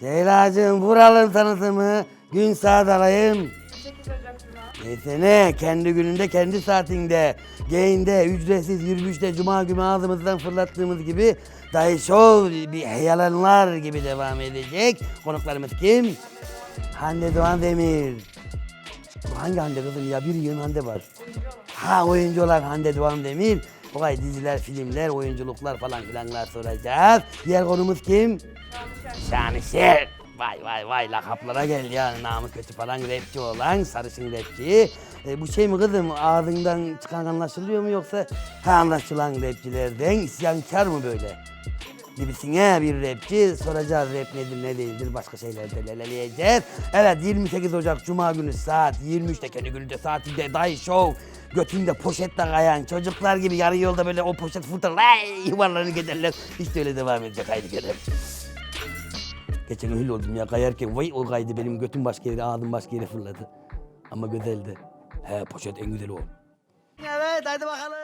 Ceylacığım vuralım tanıtımı. Gün saat alayım. 8 Ocak Cuma. Neyse ne kendi gününde kendi saatinde Gain'de ücretsiz yürüyüşte cuma günü ağzımızdan fırlattığımız gibi Dayı Show bir yalanlar gibi devam edecek. Konuklarımız kim? Hande Doğan Demir. Hangi Hande kızım ya? Bir yığın Hande var. Ha oyuncu olan Hande Doğan Demir. Olay diziler, filmler, oyunculuklar falan filanlar soracağız. Diğer konumuz kim? Şanışer. Vay vay vay lakaplara gel ya namı kötü falan rapçi olan sarışın rapçi. E, bu şey mi kızım ağzından çıkan anlaşılıyor mu yoksa ha anlaşılan rapçilerden isyankar mı böyle? Gibisine bir rapçi soracağız rap nedir ne değildir başka şeyler de leleleyeceğiz. Evet 28 Ocak Cuma günü saat 23'te kendi gününde saatinde Day Show götünde poşetle kayan çocuklar gibi yarı yolda böyle o poşet fırtar ay yuvarlanır giderler. İşte öyle devam edecek haydi gidelim. Geçen öyle oldum ya kayarken vay o kaydı benim götüm başka yere ağzım başka yere fırladı. Ama güzeldi. He poşet en güzeli o. Evet hadi bakalım.